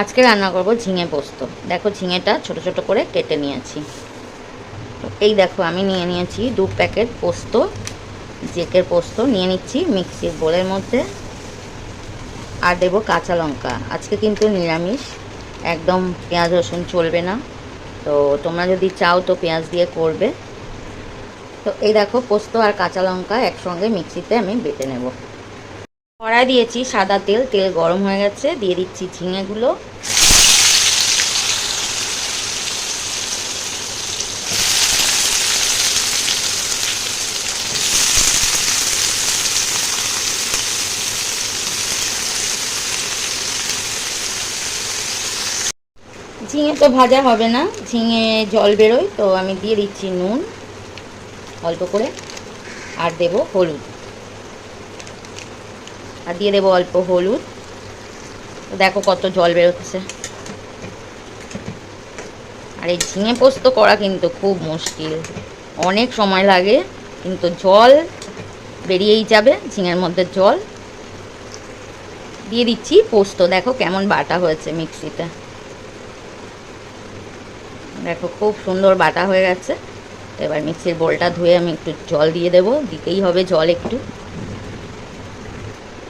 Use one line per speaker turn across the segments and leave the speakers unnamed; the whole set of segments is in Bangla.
আজকে রান্না করব ঝিঙে পোস্ত। দেখো ঝিঙেটা ছোট ছোট করে কেটে নিয়েছি। এই দেখো আমি নিয়ে নিয়েছি দু প্যাকেট পোস্ত, জেকের পোস্ত নিয়ে নিচ্ছি মিক্সির বোলের মধ্যে। আর দেবো কাঁচা লঙ্কা। আজকে কিন্তু নিরামিষ, একদম পেঁয়াজ, রসুন চলবে না। তো তোমরা যদি চাও তো পেঁয়াজ দিয়ে করবে। তো এই দেখো পোস্ত আর কাঁচা লঙ্কা একসঙ্গে মিক্সিতে আমি বেটে নেব। কড়াই দিয়েছি সাদা তেল তেল গরম হয়ে গেছে, দিয়ে দিচ্ছি ঝিঙেগুলো। ঝিঙে তো ভাজা হবে না, ঝিঙে জল বেরোয়, তো আমি দিয়ে দিচ্ছি নুন, অল্প করে, আর দেব হলুদ। আর দিয়ে দেবো অল্প হলুদ। দেখো কত জল বেরোচ্ছে। আর এই ঝিঙে পোস্ত করা কিন্তু খুব মুশকিল। অনেক সময় লাগে, কিন্তু জল বেরিয়েই যাবে, ঝিঙের মধ্যে জল। দিয়ে দিচ্ছি পোস্ত। দেখো কেমন বাটা হয়েছে মিক্সিতে। দেখো খুব সুন্দর বাটা হয়ে গেছে। এবার মিক্সির বোলটা ধুয়ে আমি একটু জল দিয়ে দেবো। দিতেই হবে জল একটু।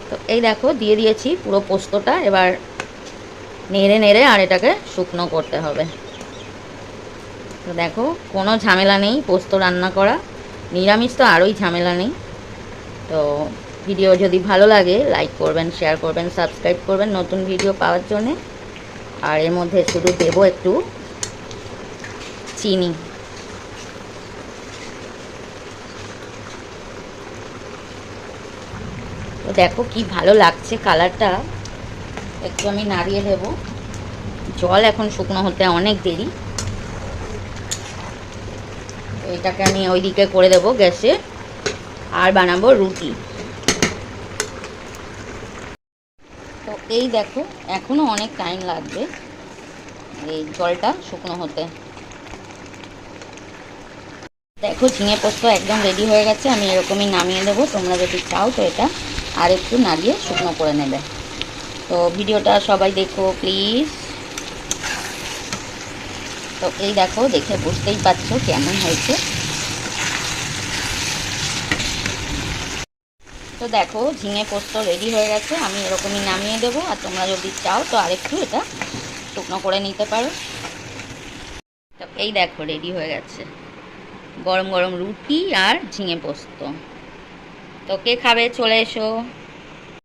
তো এই দেখো, দিয়ে দিয়েছি পুরো পোস্তটা, এবার নেড়ে নেড়ে আর এটাকে শুকনো করতে হবে। তো দেখো, কোনো ঝামেলা নেই পোস্ত রান্না করা। নিরামিষ তো আরোই ঝামেলা নেই। তো ভিডিও যদি ভালো লাগে, লাইক করবেন, শেয়ার করবেন, সাবস্ক্রাইব করবেন নতুন ভিডিও পাওয়ার জন্যে। আর এর মধ্যে শুধু দেবো একটু চিনি। তো দেখো কি ভালো লাগছে কালারটা। একটু আমি নাড়িয়ে দেব জল এখন শুকনো হতে অনেক দেরি। এটাকে আমি ওইদিকে করে দেব গ্যাসে। আর বানাবো রুটি। তো এই দেখো এখনও অনেক টাইম লাগবে এই জলটা শুকনো হতে। দেখো, ঝিঙে পোস্ত একদম রেডি হয়ে গেছে। আমি এরকমই নামিয়ে দেবো, তোমরা যদি চাও তো এটা আর একটু নাড়িয়ে শুকনো করে নেবে। তো ভিডিওটা সবাই দেখো প্লিজ তো এই দেখো, দেখে বুঝতেই পারছ কেমন হয়েছে। তো দেখো, ঝিঙে পোস্ত রেডি হয়ে গেছে, আমি এরকমই নামিয়ে দেবো। আর তোমরা যদি চাও, তো আরেকটু এটা শুকনো করে নিতে পারো। তো এই দেখো রেডি হয়ে গেছে। গরম গরম রুটি আর ঝিঙে পোস্ত। তো কে খাবে? চলে এসো।